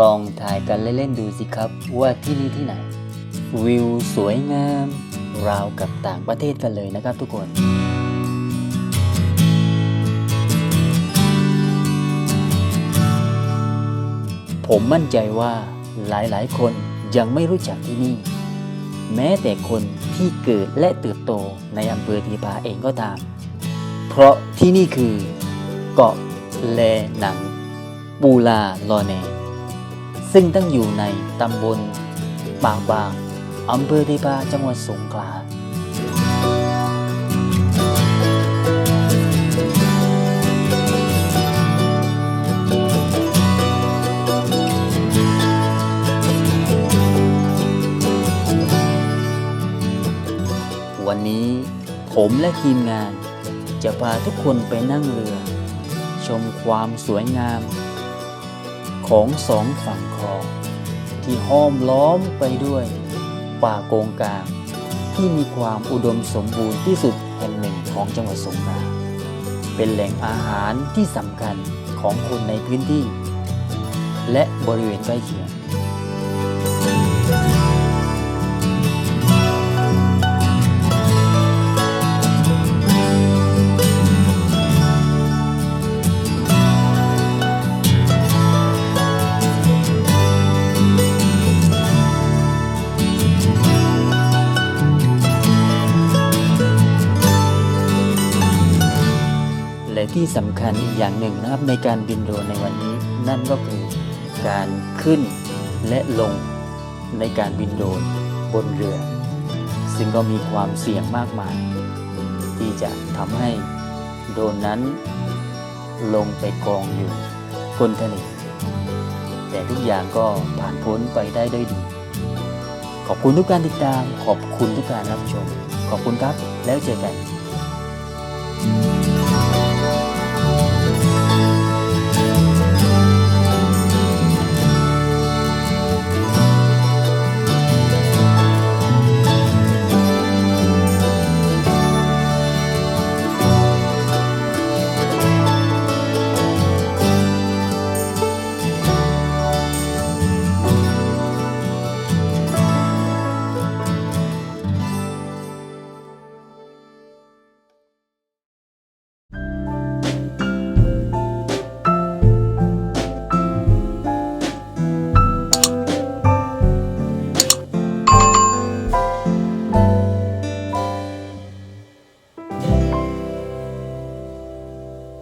ลองถ่ายกันเล่นๆดูสิครับ ว่าที่นี่ที่ไหน วิวสวยงาม ราวกับต่างประเทศกันเลยนะครับทุกคนผมมั่นใจว่าหลายๆ คนยังไม่รู้จักที่นี่ แม้แต่คนที่เกิดและเติบโตในอำเภอทีพาเองก็ตาม เพราะที่นี่คือเกาะแลหนัง ปูลาลอแน ซึ่งตั้งอยู่ในตำบลปากบางอำเภอทีพาจังหวัดสงขลาวันนี้ผมและทีมงาน จะพาทุกคนไปนั่งเรือ ชมความสวยงาม ของสองฝั่งคลอง ที่ห้อมล้อมไปด้วย ป่าโกงกาง ที่มีความอุดมสมบูรณ์ที่สุดแห่งหนึ่งของจังหวัดสงขลาเป็นแหล่งอาหารที่สำคัญของคนในพื้นที่ และบริเวณใกล้เคียง ที่สำคัญอีกอย่างหนึ่งนะครับในการบินโดรนในวันนี้ นั่นก็คือการขึ้นและลงในการบินโดรนบนเรือ ซึ่งก็มีความเสี่ยงมากมาย ที่จะทำให้โดรนนั้น ลงไปกองอยู่ก้นทะเลแต่ทุกอย่างก็ผ่านพ้นไปได้ด้วยดี ขอบคุณทุกการติดตาม ขอบคุณทุกการรับชม ขอบคุณครับแล้วเจอกัน